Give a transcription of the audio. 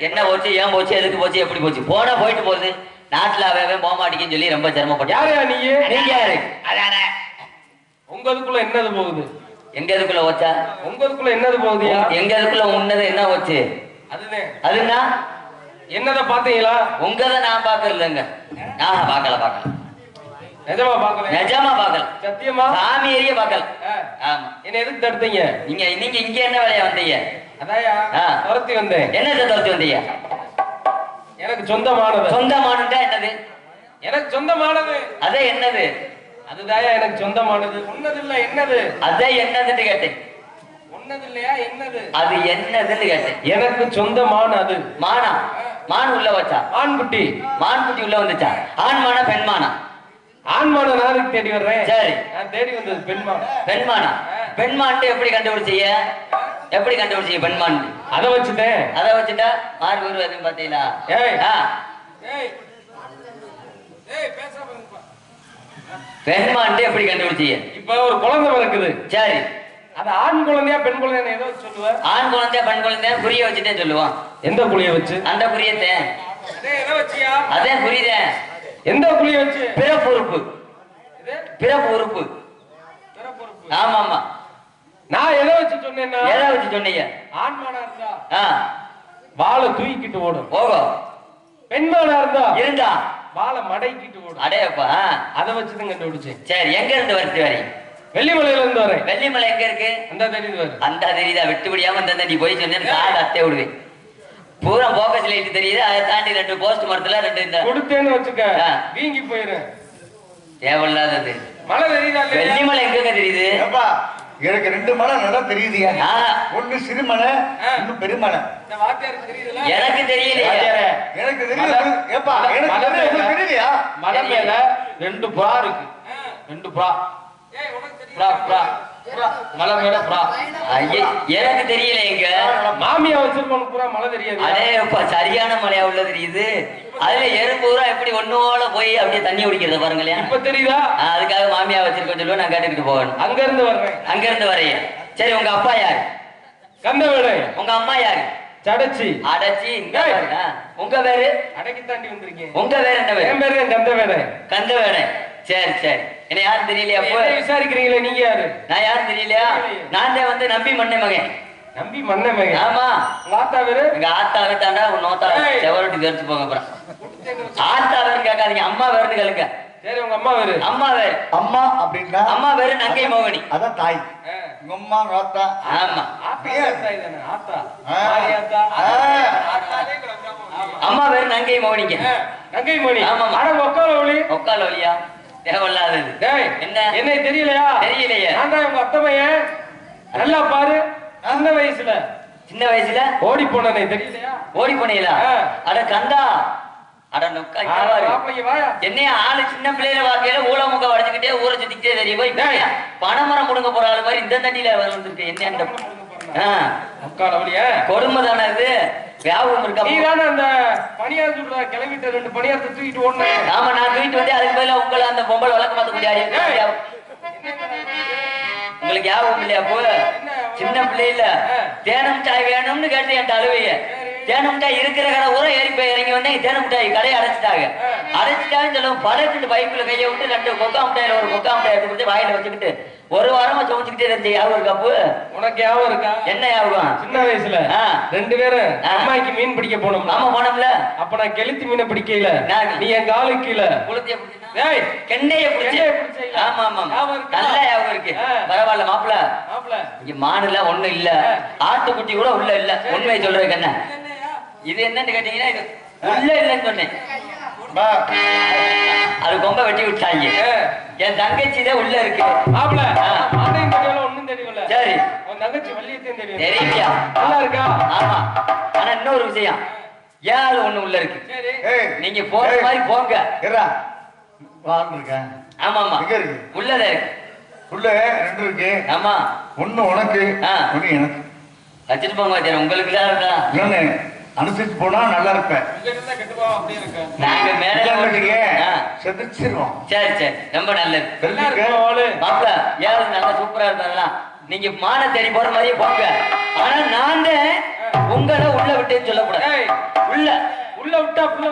என்ன போச்சு ஏன் போச்சு எதுக்கு போச்சு எப்படி போச்சு? போனா போயிட்டு போகுது நாட்டுல அவன் போக மாட்டேங்குன்னு சொல்லி ரொம்ப சிரமப்பட்டான் யாரையா நீ? நீங்க யாரு அதானே உங்க இதுக்குள்ள என்னது போகுது? எங்க இதுக்குள்ள வச்சா உங்க இதுக்குள்ள என்னது போகுதுயா எங்க இதுக்குள்ள உன்னது என்ன வச்சு அதுதான் அதுன்னா? என்னத பாத்தீங்களா உங்கத நான் பாக்கலங்க நான் பார்க்கல பார்க்கல. நிஜமா பாக்கல நிஜமா பார்க்கல. சத்தியமா? சாமி ஏரிய பார்க்கல. ஆ. ஆமா. என்ன எதுக்கு தடுத்தீங்க? நீங்க நீங்க இங்க என்ன வேலையா வந்தீங்க. துரத்தி வந்தேன். என்னத்தை துரத்தி வந்தீங்க? எனக்கு சொந்தமானது. சொந்தமானுட்டா என்னது? எனக்கு சொந்தமானது. அதே என்னது? அதுதாயா எனக்கு சொந்தமானது. உன்னது இல்ல என்னது? அதே என்னதுன்னு கேட்டேன். அது என்னதுன்னு கேட்டேன். எனக்கு சொந்தமான அது மானா மான் உள்ள வச்சா? மான் குட்டி உள்ள வந்துச்சா? ஆண் மானா பெண் மானா நானுக்கு தேடி வர்றேன். சரி. நான் தேடி வந்தது பெண் மானா பெண் மான்ட்டு எப்படி கண்டுபிடிச்சீங்க? எப்படி கண்டுபிடிச்சீங்க பெண் மான் அதை வச்சுட்டேன் அதை வச்சுட்டா மார்க் வருவது பாத்தீங்களா ஏய். ஆ, ஏய். ஏய் பேசாம இருப்பா. பெண் மான்ட்டு எப்படி கண்டுபிடிச்சீங்க? இப்ப ஒரு குழந்தை பிறக்குது. சரி. அது ஆண் குழந்தையா பெண் குழந்தையா ஏதோ சொல்லுவ. ஆண் குழந்தை பெண் குழந்தை புரிய வச்சுட்டே சொல்லுவான் எந்த குழிய வச்சு? அந்த புரியத்தே அதே எதை வச்சியா? அதே புரியுதேன் எந்த குழிய வச்சு? பிறப்பு உறுப்பு. இது? பிறப்பு உறுப்பு. பிற பொறுப்பு. ஆமா ஆமா நான் எதை வச்சு சொன்னேன்னா? எதை வச்சு சொன்னீங்க? ஆண்மானா இருந்தா? ஆ. வாழை தூக்கிட்டு ஓடும். ஓகோ பெண்மானா இருந்தா? இருந்தா. வாழை மடக்கிட்டு ஓடும். அடையப்பா அதை வச்சுதான் கண்டுபிடிச்சேன். சரி எங்க இருந்து வருது வரி? வெள்ளிமலையில இருந்து வரேன். வெள்ளிமலை எங்க இருக்கு? அந்த தெரியுது வரு அந்த தெரியுதா? விட்டு முடியாம இந்த நீ போய் சொன்னேன்னு காடு அத்தை விடுவேன். பூரா போக்கஸ் லைட் தெரியுது அதை தாண்டி ரெண்டு போஸ்ட் மரத்துல ரெண்டு இந்த கொடுத்தேன்னு வச்சுக்க. வீங்கி போயிரு. தேவையில்லாதது. மழை தெரியுதா? வெள்ளிமலை எங்கங்க தெரியுது? ஏப்பா எனக்கு ரெண்டு மலை நல்லா தெரியுதுயா? ஆ, ஒண்ணு சிறுமலை. இன்னும் பெருமலை. எனக்கு வாத்தியாரே, எனக்கு தெரியுது. மலை- ஏப்பா எனக்கு தெரியுது, தெரியலையா மலை மேல ரெண்டு புறா இருக்கு. ரெண்டு புறா. புறா புறா. மலை மேல புறா. ஐயே, எனக்கு தெரியல எங்க? மாமியா வச்சிருக்கவனுக்கு புறா மழை தெரியாது. அடேப்பா சரியான மலையா உள்ள தெரியுது. அதுல எறும்பு பூரா எப்படி ஒண்ணோல போய் அப்படியே தண்ணி குடிக்கிறத பாருங்களேன் இப்ப தெரியுதா? அதுக்காக மாமியா வச்சிருக்கோம் சொல்லுவேன் நான் கேட்டுக்கிட்டு போகணும். அங்க இருந்து வர்றேன். அங்க இருந்து வரைய சரி உங்க அப்பா யாரு? கந்த வேலை உங்க அம்மா யாரு? சடைச்சி. அடச்சி. உங்க பேரு? அடக்கி தாண்டி வந்திருக்கேன் உங்க பேரு என்ன பேரு? என் பேரு கந்த வேலை கந்த வேணை சரி சரி. என்ன யாரும் தெரியலையா என்னை விசாரிக்கிறீங்களே நீங்க யாரு? நான் யாரும் தெரியலையா? நான் தான் வந்து நம்பி மண்ணை மகன். நம்பி மன்ன மகன்? ஆமா. உங்க ஆத்தா பேரு? எங்க ஆத்தா தாண்டா உன் நோத்தா. செவரட்டி தெரிச்சு போங்க அப்புறம். ஆத்தா வேறு கேட்காதீங்க. அம்மா வேறுனு கேளுங்க. சரி உங்க அம்மா பேரு. அம்மா வேறு அம்மா அப்படின்னா அம்மா வேறு நங்கை மோகனி. அதான் தாய். உங்க ஆத்தா ஆமா. ஆமா. அம்மா வேறு நங்கை மோகனிங்க ஆ, நங்கை மணி ஆமாமா. அட உட்கார ஒளி உட்கால வழியா தேவையில்லாதது என்ன? என்னை தெரியலையா தெரியலையே. நான் தான் உங்க நல்லா பாரு அந்த வயசுல சின்ன வயசுல ஓடி போனே தெரியலையா ஓடி போனீங்களா. அட கந்தா என்னைய ஆளு சின்ன பிள்ளையில வாக்கையில ஊழ முக்க வளைச்சுக்கிட்டே ஊரை சுத்திக்கிட்டே தெரிய போய். பனைமரம் முடுங்க போற ஆளு மாதிரி இந்த தண்ணியில வந்திருக்கு என்ன கொடுமை தானே இது? வியாபகம் இருக்கா? நீ தானே அந்த பணியார் சுடுற கிளம்பிட்ட ரெண்டு பணியாரத்தை தூக்கிட்டு ஓடுனேன் ஆமா நான் தூக்கிட்டு வந்து அதுக்கு பதிலா உங்களை அந்த பொம்பளை வழக்க மாத்த முடியாது. உங்களுக்கு ஞாபகம் இல்லையா போ சின்ன பிள்ளையில தேனம் மிட்டாய் வேணும்னு கேட்டு என் அழுவைய தேனம் மிட்டாய் இருக்கிற கடை ஊரா ஏறி போய் இறங்கி வந்தேன். தேனம் மிட்டாய் கடையை அடைச்சிட்டாங்க. அடைச்சிட்டாங்கன்னு சொல்லுவோம். படத்துட்டு பைக்குல கையை விட்டு ரெண்டு கொக்கா மிட்டாயில ஒரு கொக்கா மிட்டாய் எடுத்து கொடுத்து வாயில வச்சுக்கிட்டு ஒரு வாரமா சுமச்சுக்கிட்டே இருந்த. ஞாபகம் இருக்கா உனக்கு ஞாபகம் இருக்கா? என்ன ஞாபகம் சின்ன வயசுல. ரெண்டு பேரும் ஆ. அம்மாய்க்கு மீன் பிடிக்க போனோம் ஆமா போனோம்ல. அப்ப நான் கெளுத்தி மீனை பிடிக்கல. நீ என் காலு கீழே. குளத்திய டேய் கெண்டைய பிடிச்சி? ஆமா ஆமா? நல்ல ஞாபகம் இருக்கு. பரவாயில்ல மாப்பிள்ள. மாப்பிள இங்க மாடுல ஒண்ணு இல்ல. ஆட்டுக்குட்டி கூட உள்ள இல்ல. உண்மையை சொல்றதுக்கு என்ன? இது என்னன்னு கேட்டீங்கன்னா இது உள்ள இல்லைன்னு சொன்னேன். பா, அது கொம்ப வெட்டி விட்டாங்க. என் தங்கச்சி தான் உள்ள இருக்கு. மாப்பிள ஆ. மாடையும் தெரியல ஒண்ணும் தெரியல சரி. உன் தங்கச்சி வள்ளியத்தையும் தெரியும். தெரியலையா நல்லா இருக்கா? ஆமா. ஆனா இன்னொரு விஷயம். ஏன் அது ஒண்ணு உள்ள இருக்கு? நீங்க போற மாதிரி போங்க. வாழ்ந்திருக்கேன். ஆமா ஆமா. எங்க இருக்கு? உள்ளதே இருக்கு. உள்ள ரெண்டு இருக்கு. ஆமா. ஒண்ணு உனக்கு ஆ. ஒண்ணு எனக்கு. உங்களுக்கு தான் இருக்கா? அனுசரிச்சு போனா நல்லா இருப்பேன். நாங்க மேல செதுச்சிருவோம் சரி சரி. ரொம்ப நல்லது. மாப்பிள ஏழு நல்லா சூப்பரா இருந்தாங்களா நீங்க மான தேடி போற மாதிரியே போங்க. ஆனா நான் உங்களை உள்ள விட்டேன்னு சொல்லக்கூடாது. ஏய் உள்ள. உள்ள விட்டா விட்டா.